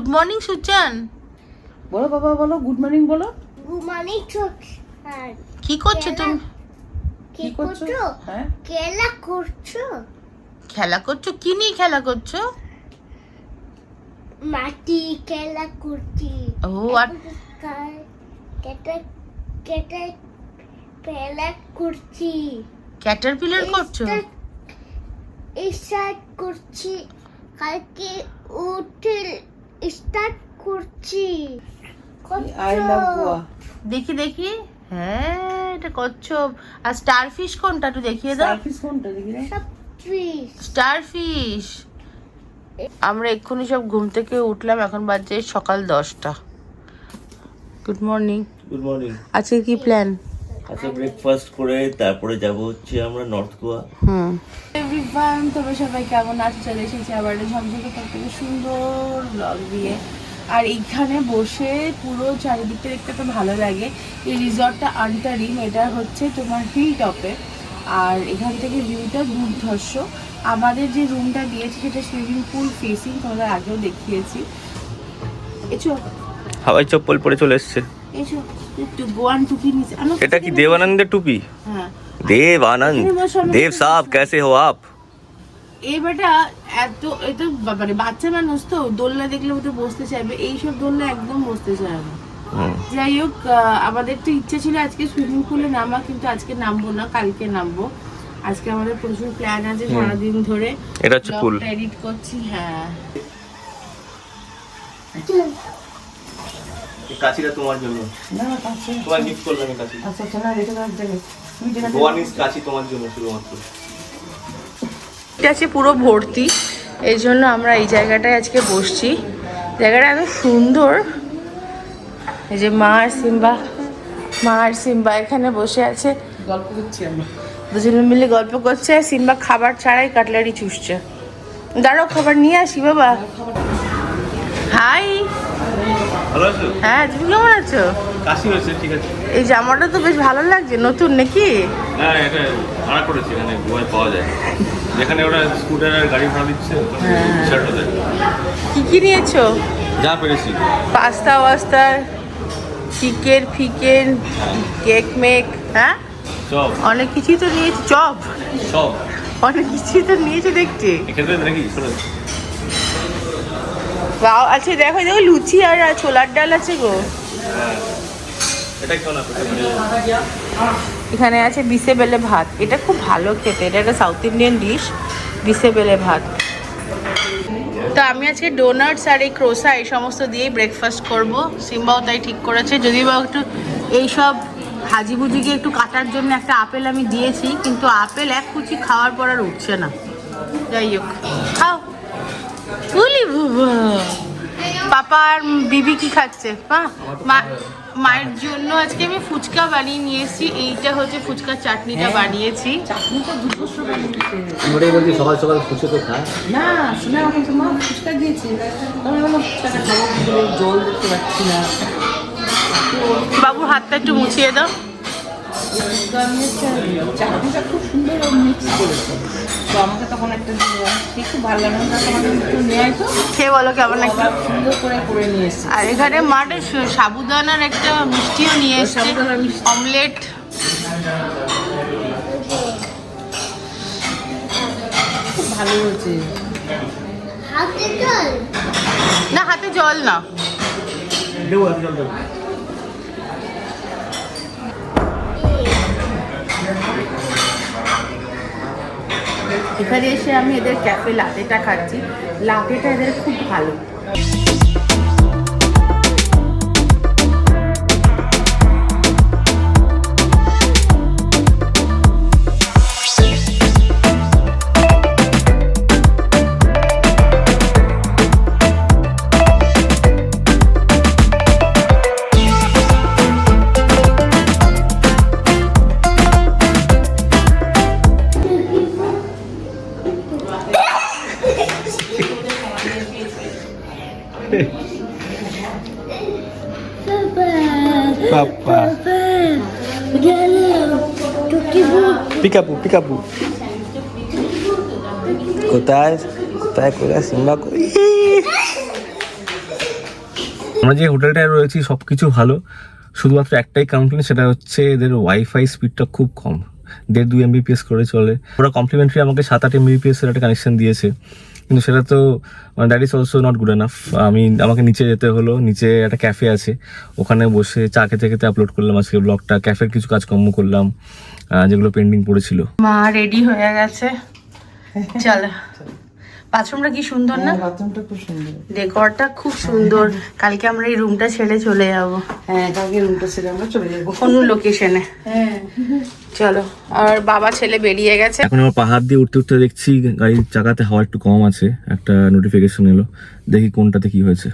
Good morning সুচান বলো বাবা বলো গুড মর্নিং বলো। চোখ আর কি করছ তুমি? কি করছ? হ্যাঁ। কেলা করছ? খেলা করছ? কি নিয়ে খেলা করছ? মাটি কেলা করছি। ও আর কেটে কেটে পেলা করছি। ক্যাটারপিলার করছ? স্টার্ট করছি। কালকে উঠে স্টার্ট করছি। I love Goa. দেখি দেখি। হ্যাঁ এটা কচ্ছপ। আর স্টারফিশ কোনটা একটু দেখিয়ে দাও। কোনটা দেখি ফিস স্টারফিশ। আমরা এক্ষুনি সব ঘুম থেকে উঠলাম এখন বাজে সকাল দশটা। গুড মর্নিং গুড মর্নিং আজকে কি প্ল্যান আচ্ছা ব্রেকফাস্ট করে তারপরে যাব হচ্ছে আমরা নর্থ গোয়া হুম। এভরিওয়ান তোমরা সবাই কেমন আছো? চলে এসেছি আবার ঝকঝকে থেকে সুন্দর ব্লগ দিয়ে আর এইখানে বসে পুরো চারিদিকটা দেখতে তো ভালো লাগে। এই রিসর্টটা আন্টারিম এটা হচ্ছে তোমার হিল টপে আর এখান থেকে ভিউটা দুর্ধর্ষ। আমাদের যে রুমটা দিয়েছে সেটা সুইমিং পুল ফেসিং তোমাদের আগেও দেখিয়েছি। হাওয়াই চপ্পল পরে চলে এসছে। এটা কি দেবানন্দের টুপি? হ্যাঁ। দেব আনন্দ কেসে হো আপ? এই বেটা এত এত মানে বাচ্চা মানুষ তো দোলনা দেখলে তো বসতে চাইবে। এইসব দোলনা একদম বসতে চাইবে। যাই হোক আমাদের তো ইচ্ছা ছিল আজকে সুইমিং পুলে নামা কিন্তু আজকে নামবো না কালকে নামবো। আজকে আমাদের প্রচুর প্ল্যান আছে সারাদিন ধরে। এটা হচ্ছে পুল। এডিট করছি হ্যাঁ। আচ্ছা। কাছিটা তোমার জন্য। না পাচ্ছে তোমার গিফট করলাম এই কাছি আচ্ছা আচ্ছা না রেখে দাও এক তুমি যেটা গোয়ানিস কাছি তোমার জন্য শুধুমাত্র। এটা আছে পুরো ভর্তি। এই জন্য আমরা এই জায়গাটায় আজকে বসছি। জায়গাটা এত সুন্দর। এই যে মা আর সিম্বা মা আর সিম্বা এখানে বসে আছে। গল্প করছি আমরা। দুজনে মিলে গল্প করছে আর সিম্বা খাবার ছাড়াই কাটলারি চুষছে। দাঁড়াও খাবার নিয়ে আসি বাবা। হাই ভালো আছো হ্যাঁ তুমি কেমন আছো? কাশি হয়েছে ঠিক আছে। এই জামাটা তো বেশ ভালো লাগছে নতুন নাকি? না এটা ভাড়া করেছি এখানে গোয়ায় পাওয়া যায়। যেখানে ওরা স্কুটার আর গাড়ি ভাড়া দিচ্ছে শার্ট ওদের কি কি নিয়েছো? যা পেরেছি। পাস্তা ওয়াস্তা চিকেন ফিকেন কেক মেক হ্যাঁ? সব অনেক কিছুই তো নিয়েছি চপ। সব অনেক কিছুই তো নিয়েছে দেখছি এখানে নাকি? বাও আচ্ছা দেখো দেখো লুচি আর ছোলার ডাল আছে গো। এখানে আছে বিসে বেলে ভাত। এটা খুব ভালো খেতে, এটা একটা সাউথ ইন্ডিয়ান ডিশ বিসে বেলে ভাত। তো আমি আজকে ডোনাটস আর এই ক্রোসা, এই সমস্ত দিয়েই ব্রেকফাস্ট করব। সিম্বাও তাই ঠিক করেছে। যদি বা একটু এইসব ভাজিভুজিকে একটু কাটার জন্য একটা আপেল আমি দিয়েছি, কিন্তু আপেল এক কুচি খাওয়ার পর আর উঠছে না। যাই হোক, খাও। বলি বাবা। পাপা আর বিবি কি খাচ্ছে? মা মা- মায়ের জন্য আজকে আমি ফুচকা বানিয়ে নিয়ে এসেছি। এইটা হচ্ছে ফুচকার চাটনিটা বানিয়েছি। চাটনিটা দুপুর বানিয়েছে ওটাই বলছি সকাল সকাল ফুচে তো খায় না শুনে আমাকে তো মা ফুচকা দিয়েছে। তবে বললাম ফুচকাটা খাব জল দেখতে পাচ্ছি না। বাবুর হাতটা একটু মুছিয়ে দাও। তো আমি চাটনিটা খুব সুন্দর মিক্স করেছে তো আমাকে তখন একটা খুব ভালো তো বলো কেমন একটা? সুন্দর করে করে নিয়ে এসছে আর এখানে মাঠে সাবুদানার একটা মিষ্টিও নিয়ে এসছে। অমলেট। খুব ভালো হয়েছে। না হাতে জল না দেবো একটু জল দেবো এখানে এসে আমি এদের ক্যাফে লাটেটা খাচ্ছি। লাটেটা এদের খুব ভালো। পিকাপু কোথায় কোথায় কোথায় সিম্বা আমরা যে হোটেলটায় রয়েছি সব কিছু ভালো। শুধুমাত্র একটাই কমপ্লেন সেটা হচ্ছে এদের ওয়াইফাই স্পিডটা খুব কম। দেড় দুই এমবিপিএস করে চলে। ওরা কমপ্লিমেন্টারি আমাকে সাত আট এমবিপিএস এর একটা কানেকশন দিয়েছে। কিন্তু সেটা তো that is also not good enough আমি আমাকে নিচে যেতে হলো নিচে একটা ক্যাফে আছে। ওখানে বসে চা খেতে খেতে আপলোড করলাম আজকে ব্লগটা ক্যাফের কিছু কাজকর্ম করলাম যেগুলো পেন্ডিং পড়েছিল। মা রেডি হয়ে গেছে। চল। বাথরুমটা কি সুন্দর না? বাথরুমটা খুব সুন্দর। ডেকরটা খুব সুন্দর। কালকে আমরা এই রুমটা ছেড়ে চলে যাব। হ্যাঁ কালকে রুমটা ছেড়ে আমরা চলে যাব। অন্য লোকেশনে হ্যাঁ। চলো আর বাবা ছেলে বেরিয়ে গেছে। এখন আমার পাহাড় দিয়ে উঠতে উঠতে দেখছি গাড়ির চাকাতে হাওয়া একটু কম আছে। একটা নোটিফিকেশন এলো। দেখি কোনটাতে কি হয়েছে।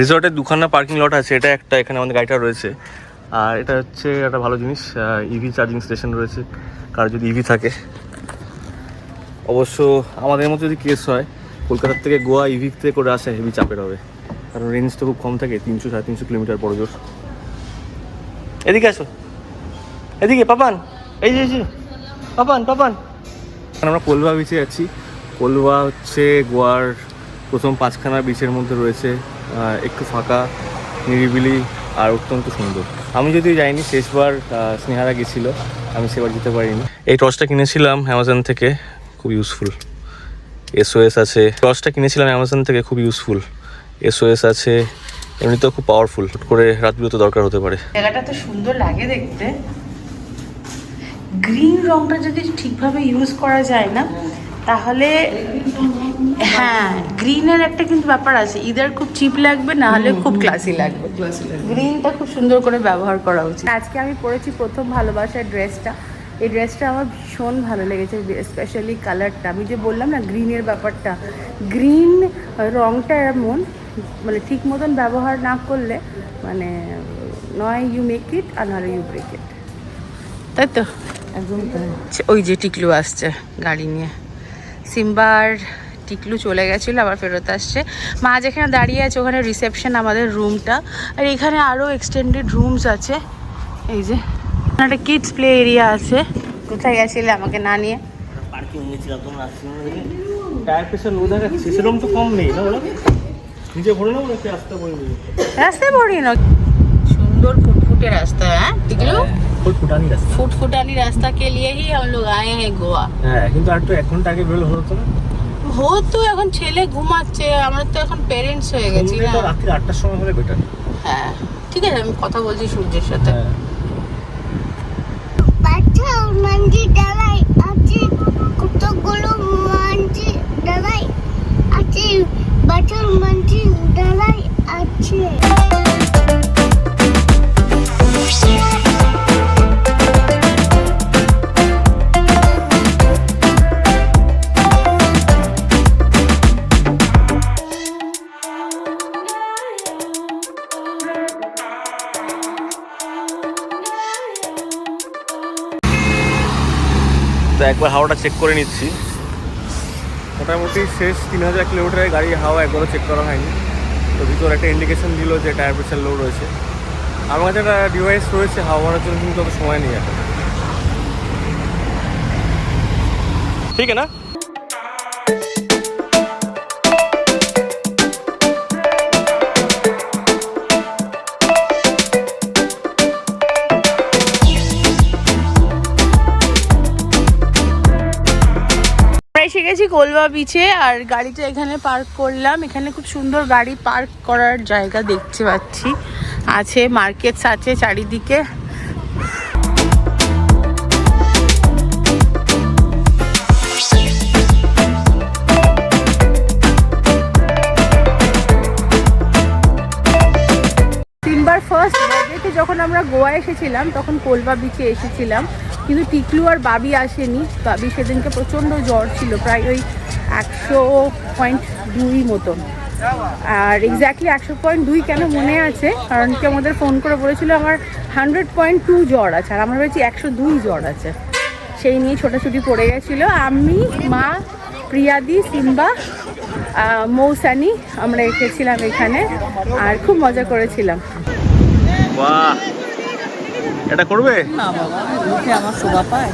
রিসর্টের দুখানা পার্কিং লট আছে। এটা একটা এখানে আমাদের গাড়িটা রয়েছে। আর এটা হচ্ছে একটা ভালো জিনিস ইভি চার্জিং স্টেশন রয়েছে। কার যদি ইভি থাকে। অবশ্য আমাদের মতো যদি কেস হয়, কলকাতার থেকে গোয়া ইভিতে করে আসা হেভি চাপের হবে। কারণ রেঞ্জ তো খুব কম থাকে, তিনশো, সাড়ে তিনশো কিলোমিটার বড় জোর। এদিকে আসো। এদিকে, পাপান। এই যে পাপান পাপান। আমরা কোলবা বিচে আছি। কোলবা হচ্ছে গোয়ার প্রথম পাঁচখানা বিচের মধ্যে রয়েছে। একটু ফাঁকা, নিরিবিলি আর অত্যন্ত সুন্দর। আমি যদিও যাইনি, শেষবার স্নেহারা গেছিল, আমি সেবার যেতে পারিনি। এই টর্চটা কিনেছিলাম অ্যামাজন থেকে। খুব ইউজফুল এসওএস আছে। টর্চটা কিনেছিলাম অ্যামাজন থেকে খুব ইউজফুল এসওএস আছে এমনিতেও খুব পাওয়ারফুল করে রাত বিরতে দরকার হতে পারে। জায়গাটা তো সুন্দর লাগে দেখতে। গ্রিন রংটা যদি ঠিকভাবে ইউজ করা যায় না তাহলে হ্যাঁ গ্রিনের একটা কিন্তু ব্যাপার আছে। ইদার খুব চিপ লাগবে না হলে খুব ক্লাসি লাগবে। গ্রিনটা খুব সুন্দর করে ব্যবহার করা উচিত। আজকে আমি পরেছি প্রথম ভালোবাসার ড্রেসটা এই ড্রেসটা আমার ভীষণ ভালো লেগেছে স্পেশালি কালারটা আমি যে বললাম না গ্রিনের ব্যাপারটা। গ্রিন রংটা এমন মানে ঠিক মতন ব্যবহার না করলে মানে নয় ইউ মেক ইট আর নাহলে ইউ ব্রেক ইট তাই তো? একদম ওই যে টিকলু আসছে গাড়ি নিয়ে। সিম্বার টিকলু চলে গেছিল আবার ফেরত আসছে। মা যেখানে দাঁড়িয়ে আছে ওখানে রিসেপশন আমাদের রুমটা আর এখানে আরও এক্সটেন্ডেড রুমস আছে। এই যে একটা কিডস প্লে এরিয়া আছে কোথায় গেছিলে আমাকে না নিয়ে পার্কিং গেছিলাম তোমরা টায়ার প্রেশার লো দেখাচ্ছে সেরকম তো কম নেই না ওরা নিচে ভরে নেবো নাকি রাস্তা বলে রাস্তায় পড়ি না সুন্দর ফুটফুটে রাস্তা হ্যাঁ টিকলু ফুল ফুটানি রাস্তা फुटफुटानी रास्ता के लिए ही हम लोग आए हैं गोवा হ্যাঁ কিন্তু আর একটু এক ঘন্টা আগে বেরোলে হতো না হো তো এখন ছেলে ঘুমাচ্ছে আমরা তো এখন পেরেন্টস হয়ে গেছি সন্ধ্যে না তো রাত্রি আটটার সময় হলে বেটার হ্যাঁ ঠিক আছে আমি কথা বলছি সূর্যের সাথে হ্যাঁ বাচ্চা মাঞ্জি ডালাই আছে কতগুলো মাঞ্জি ডালাই হাওয়াটা চেক করে নিচ্ছি। মোটামুটি শেষ তিন হাজার কিলোমিটারের গাড়ির হাওয়া একবারও চেক করা হয়নি। তো ভিতরে একটা ইন্ডিকেশন দিল যে টায়ার প্রেশার লো রয়েছে। আমার কাছে একটা ডিভাইস রয়েছে হাওয়া মারার জন্য কিন্তু সময় নেই এখন। ঠিক আছে না? গেছি কোলবা বিচে আর গাড়িটা এখানে পার্ক করলাম। এখানে খুব সুন্দর গাড়ি পার্ক করার জায়গা দেখতে পাচ্ছি। আছে মার্কেটস আছে চারিদিকে। তিনবার ফার্স্ট যখন আমরা গোয়া এসেছিলাম, তখন কোলবা বিচে এসেছিলাম। কিন্তু টিকলু আর বাবি আসেনি। বাবি সেদিনকে প্রচণ্ড জ্বর ছিল, প্রায় ওই একশো পয়েন্ট দুই মতন। আর এক্স্যাক্টলি একশো পয়েন্ট দুই কেন মনে আছে? কারণ কি আমাদের ফোন করে বলেছিল আমার হান্ড্রেড পয়েন্ট টু জ্বর আছে, আর আমার ভেবেছি একশো দুই জ্বর আছে। সেই নিয়ে ছোটাছুটি পড়ে গেছিল। আমি, মা, প্রিয়াদি, সিম্বা মৌসানি আমরা এসেছিলাম এখানে, আর খুব মজা করেছিলাম। এটা করবে? না বাবা মুখে আমার শোভা পায়।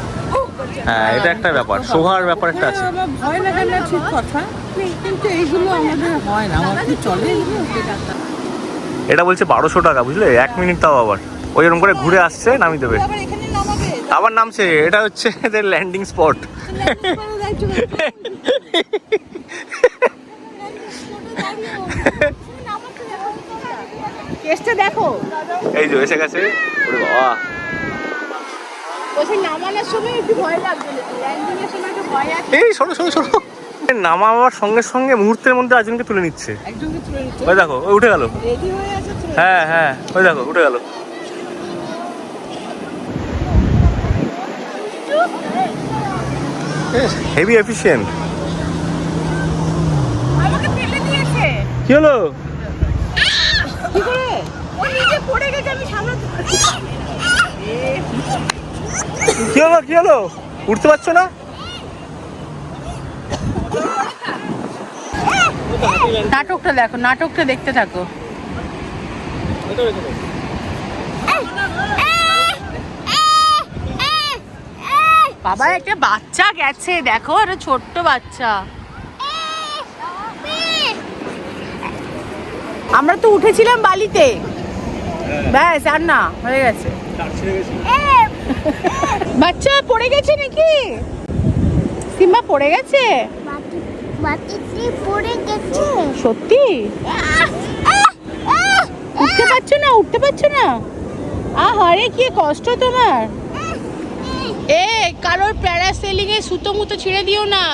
হ্যাঁ এটা একটা ব্যাপার। শোভার ব্যাপার একটা আছে। আমার ভয় লাগে না ঠিক কথা। কিন্তু এইগুলো আমাদের হয় না আমার কি চলে। এটা বলছে বারোশো টাকা বুঝলে? এক মিনিট তাও আবার। ওই এরকম করে ঘুরে আসছে নামিয়ে দেবে। আবার আবার নামছে এটা হচ্ছে এদের ল্যান্ডিং স্পট কেসটা দেখো। এই যে এসে গেছে। ওরে বাবা। বলছি নামানোর সময় একটু ভয় লাগবে ল্যান্ডিং এর সময় একটু ভয় আছে। এই সরো সরো সরো। নামাবার সঙ্গে সঙ্গে মুহূর্তের মধ্যে তুলে নিচ্ছে। একজনকে তুলে নিচ্ছে। ওই দেখো ওই উঠে গেল। রেডি হয়ে আছে হ্যাঁ হ্যাঁ ওই দেখো উঠে গেল। হেভি কি হলো? কি করে পড়ে গেছে আমি সামলাতে কি হলো কি হলো? উঠতে পারছ না? নাটকটা দেখো নাটকটা দেখতে থাকো। বাবা একটা বাচ্চা গেছে দেখো একটা ছোট্ট বাচ্চা। আমরা তো উঠেছিলাম বালিতে। ব্যাস আর না হয়ে গেছে। বাচ্চা পড়ে গেছে নাকি? সিম্বা পড়ে গেছে? মাটিতে পড়ে গেছে। সত্যি? উঠতে পারছ না উঠতে পারছ না? আহারে কি কষ্ট তোমার। এ কারোর প্যারাসেলিং এ সুতো মুতো ছিঁড়ে দিও না।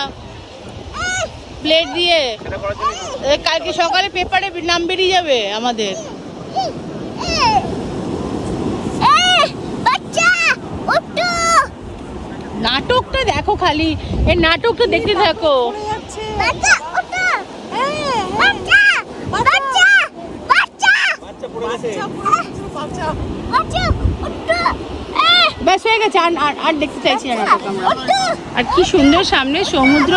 প্লেট দিয়ে। কালকে সকালে পেপারে নাম বেরিয়ে যাবে আমাদের বাচ্চা ওঠো নাটকটা দেখো খালি। এই নাটকটা দেখতে থাকো। বাচ্চা ওঠো বাচ্চা বাচ্চা বাচ্চা। বাচ্চা বাচ্চা ওঠো ব্যাস হয়ে গেছে আর আর- আর দেখতে চাইছি না নাটক আমরা। আর কি সুন্দর সামনে সমুদ্র।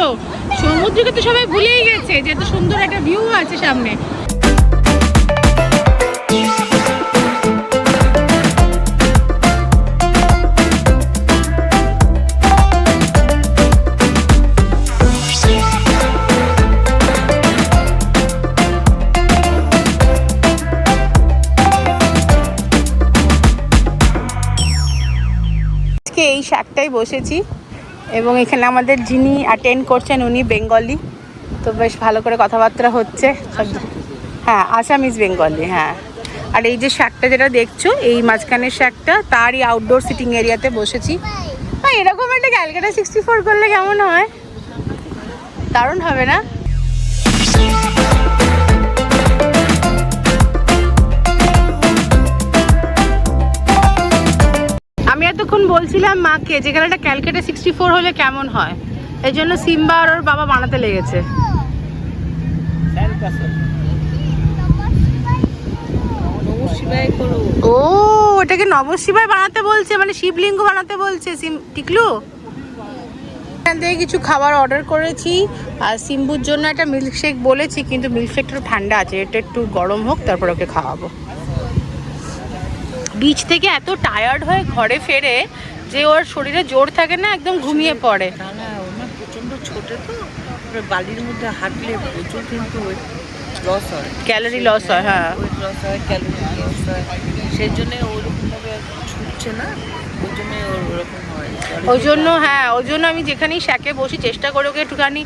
সমুদ্রকে তো সবাই ভুলেই গেছে যে এত সুন্দর একটা ভিউ আছে সামনে। এই বসেছি। এবং এখানে আমাদের যিনি অ্যাটেন্ড করছেন উনি বেঙ্গলি। তো বেশ ভালো করে কথাবার্তা হচ্ছে। হ্যাঁ আসামিজ বেঙ্গলি হ্যাঁ। আর এই যে শাকটা যেটা দেখছ, এই মাঝখানের শাকটা, তারই আউটডোর সিটিং এরিয়াতে বসেছি। হ্যাঁ এরকম একটা ক্যালকাটা সিক্সটি ফোর করলে কেমন হয়? দারুণ হবে না? আমি এতক্ষণ বলছিলাম মাকে যেখানে একটা ক্যালকাটা সিক্সটি ফোর হলে কেমন হয়। এই জন্য সিম্বা আর ওর বাবা বানাতে লেগেছে। ও ওটাকে নবশিবায় বানাতে বলছে মানে শিবলিঙ্গ বানাতে বলছে, সিম টিকলু? এখান থেকে কিছু খাবার অর্ডার করেছি, আর সিম্বুর জন্য একটা মিল্কশেক বলেছি, কিন্তু মিল্কশেকটা ঠান্ডা আছে, এটা একটু গরম হোক, তারপর ওকে খাওয়াবো। বিচ থেকে এত টায়ার্ড হয়ে ঘরে ফেরে যে ওর শরীরে জোর থাকে না একদম ঘুমিয়ে পড়ে। না না ওনার প্রচণ্ড ছোট তো বালির মধ্যে হাঁটলে প্রচুর কিন্তু লস হয়। ক্যালোরি লস হয় হ্যাঁ। ওয়েট লস হয় ক্যালোরি লস হয়। সেই জন্য ওরকমভাবে ছুটছে না ওই জন্য ওর ওরকম হয়। ওই জন্য হ্যাঁ ওই জন্য আমি যেখানেই শ্যাকে বসি চেষ্টা করি ওকে একটুখানি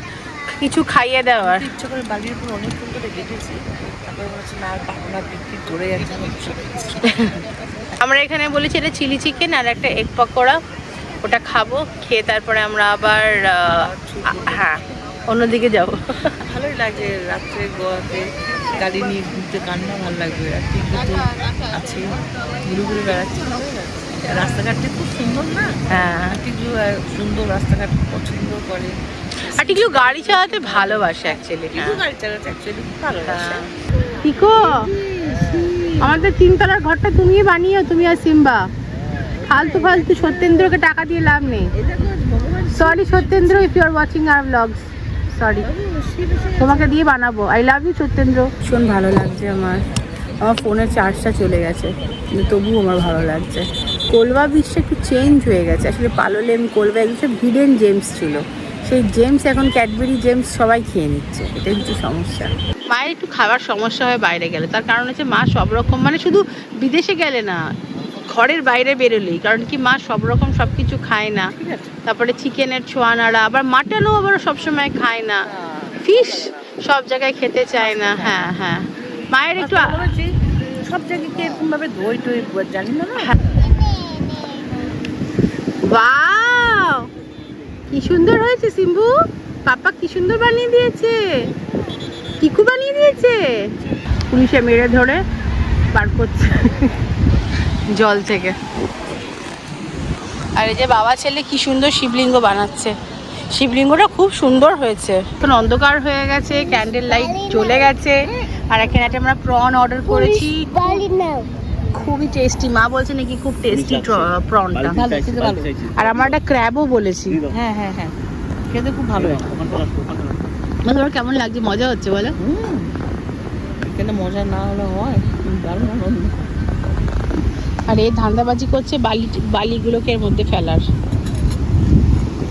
কিছু খাইয়ে দেওয়ার। ইচ্ছা করে বালির উপর অনেকক্ষণ ধরে গেটেছি তারপরে বলছে না আর পাবো না বিক্রি করে যাচ্ছে আমার এখানে বলেছি এটা চিলি চিকেন আর একটা এগ পকোড়া। ওটা খাব খেয়ে তারপরে আমরা আবার হ্যাঁ অন্যদিকে যাব। ভালোই লাগে রাত্রে গোয়াতে গাড়ি নিয়ে ঘুরতে কান্না ভালো লাগবে আর টিকু তো আছে ঘুরে ঘুরে বেড়াচ্ছে রাস্তাঘাটটা খুব সুন্দর না? হ্যাঁ। টিকু সুন্দর রাস্তাঘাট পছন্দ করে। আর টিকলু গাড়ি চালাতে ভালোবাসে অ্যাকচুয়ালি গাড়ি চালাতে অ্যাকচুয়ালি ভালোবাসে। পিকো! আমাদের তিনতলার ঘরটা তুমিই বানিয়েও, তুমি আর সিম্বা। ফালতু ফালতু সত্যেন্দ্রকে টাকা দিয়ে লাভ নেই। Sorry Satyendra if you are watching our vlogs sorry তোমাকে দিয়ে বানাবো। I love you Satyendra. ভীষণ ভালো লাগছে আমার। আমার ফোনের চার্জটা চলে গেছে তবুও আমার ভালো লাগছে। কোলবা বিচটা একটু চেঞ্জ হয়ে গেছে। আসলে পালোলেম, কোলবা এগুলো সব হিডেন জেমস ছিল। সেই জেমস এখন ক্যাডবেরি জেমস সবাই খেয়ে নিচ্ছে। এটাই হচ্ছে সমস্যা। মায়ের একটু খাবার সমস্যা হয় বাইরে গেলে। তার কারণ হচ্ছে মা সব রকম মানে শুধু বিদেশে গেলে না ঘরের বাইরে বেরোলেই। কারণ কি মা সব রকম সব কিছু খায় না। তারপরে চিকেনের ছোঁয়া নাড়া আবার মাটনও আবার সবসময় খায় না। ফিশ সব জায়গায় খেতে চায় না। হ্যাঁ। হ্যাঁ মায়ের একটু আ- সব জায়গায় কি এরকম ভাবে দই টই জানি না না? ওয়াও! কি সুন্দর হয়েছে সিম্বু। পাপা কি সুন্দর বানিয়ে দিয়েছে। কিকু বানিয়ে দিয়েছে। পুলিশে মেরে ধরে পার করছে। জল থেকে। আর এই যে বাবা ছেলে কি সুন্দর শিবলিঙ্গ বানাচ্ছে। শিবলিঙ্গটা খুব সুন্দর হয়েছে। এখন অন্ধকার হয়ে গেছে ক্যান্ডেল লাইট চলে গেছে। আর এখানে একটা আমরা প্রন অর্ডার করেছি। খুবই টেস্টি মা বলছে নাকি খুব টেস্টি প্রনটা আর আমরা একটা ক্র্যাবও বলেছি। হ্যাঁ হ্যাঁ হ্যাঁ। খেতে খুব ভালো তোমার কেমন লাগছে? মজা হচ্ছে বলো। এখানে মজা না হলে হয়। দারুণ আনন্দ। আর এই ধান্দাবাজি করছে বালি বালিগুলোকে এর মধ্যে ফেলার।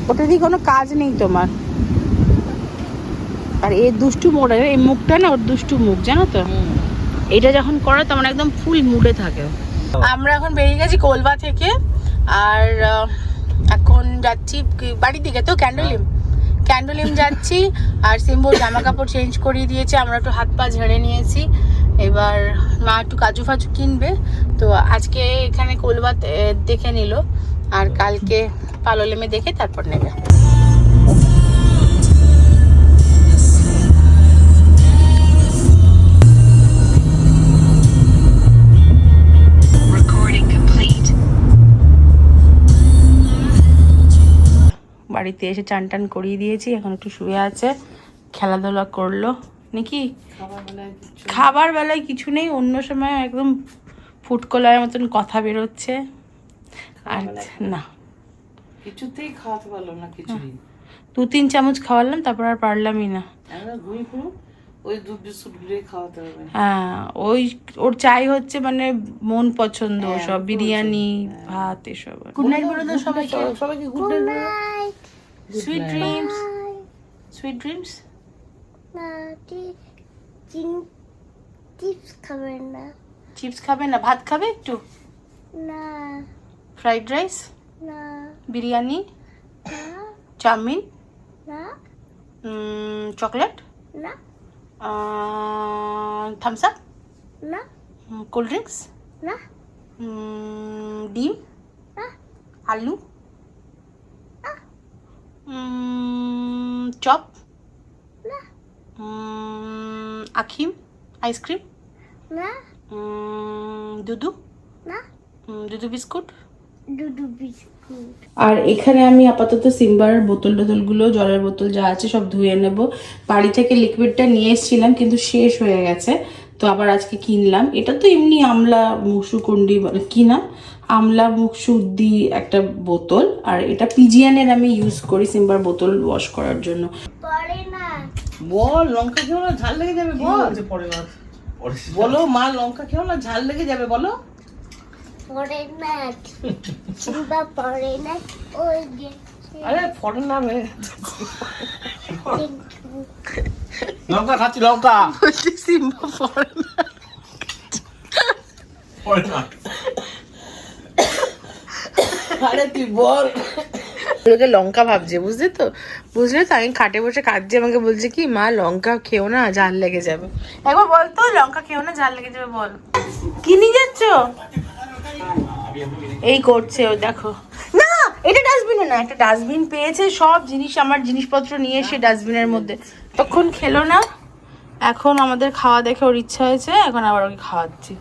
ওটা দিয়ে কোনো কাজ নেই তোমার। আর এই দুষ্টু মোড় এই মুখটা না ওর দুষ্টু মুখ জানো তো? এটা যখন করে তখন একদম ফুল মুডে থাকে। আমরা এখন বেরিয়ে গেছি কোলবা থেকে আর এখন যাচ্ছি বাড়ির দিকে তো ক্যান্ডোলিম? ক্যান্ডোলিম যাচ্ছি, আর সিম্বুর জামা কাপড় চেঞ্জ করিয়ে দিয়েছে, আমরা একটু হাত পা ঝেড়ে নিয়েছি। এবার মা একটু কাজু ফাজু কিনবে, তো আজকে এখানে কলবাত দেখে নিল, আর কালকে পালোলেমে দেখে তারপর নেবে। বাড়িতে এসে চান টান করিয়ে দিয়েছি এখন একটু শুয়ে আছে খেলাধুলা করল। নাকি? খাবার বেলায় কিছু নেই। অন্য সময় একদম ফুটকলার মতন কথা বেরোচ্ছে। আর না। কিছুতেই খাওয়াতে পারল না কিছুদিন দু তিন চামচ খাওয়ালাম তারপর আর পারলামই না। আমরা ঘুরি পুরো ওই দুধ বিস্কুট গুলোই খাওয়াতে হবে। হ্যাঁ ওই ওর চাই হচ্ছে মানে মন পছন্দ হ্যাঁ, সব বিরিয়ানি ভাত এসব। গুড নাইট বলে দাও সবাইকে। সবাইকে good night sweet dreams sweet dreams না চিপস খাবেন না চিপস খাবে না ভাত খাবে একটু? না ফ্রাইড রাইস না বিরিয়ানি না চাউমিন না চকলেট না থামস আপ না কোল্ড ড্রিঙ্কস না ডিম না আলু চপ না আখিম আইসক্রিম না দুধু না দুধু বিস্কুট দুধু বিস্কুট আর এখানে আমি আপাতত সিম্বার বোতল টোতলগুলো জলের বোতল যা আছে সব ধুয়ে নেব। বাড়ি থেকে লিকুইডটা নিয়ে এসেছিলাম কিন্তু শেষ হয়ে গেছে। তো আবার আজকে কিনলাম। এটা তো এমনি আমলা মুসুকুন্ডি বলে কি নাম আমলা মুখশুদ্দি একটা বোতল আর এটা পিজিয়ানের আমি ইউজ করি সিম্বার বোতল ওয়াশ করার জন্য। না। বল লঙ্কা খেও না ঝাল লেগে যাবে বল। পরে না বলো মা লঙ্কা খেও না ঝাল লেগে যাবে বলো। পরে না পরে না ওই আরে ফরেন নামে। কিন্তু লঙ্কা খাচ্ছি লঙ্কা। বলছি সিম্বা পরে না। পরে না। আরে তুই বল। লোকে লঙ্কা ভাবছে বুঝলে তো? বুঝলে তো? আমি খাটে বসে খাচ্ছি আমাকে বলছে কি মা লঙ্কা খেও না ঝাল লেগে যাবে। একবার বল তো লঙ্কা খেও না ঝাল লেগে যাবে বল। কি নিয়ে যাচ্ছ? এই করছে ও দেখো। ডাস্টবিনে না, একটা ডাস্টবিন পেয়েছে, সব জিনিস আমার জিনিসপত্র নিয়ে এসে ডাস্টবিনের মধ্যে। তখন খেলো না, এখন আমাদের খাওয়া দেখে ওর ইচ্ছা হয়েছে, এখন আবার ওকে খাওয়াচ্ছি।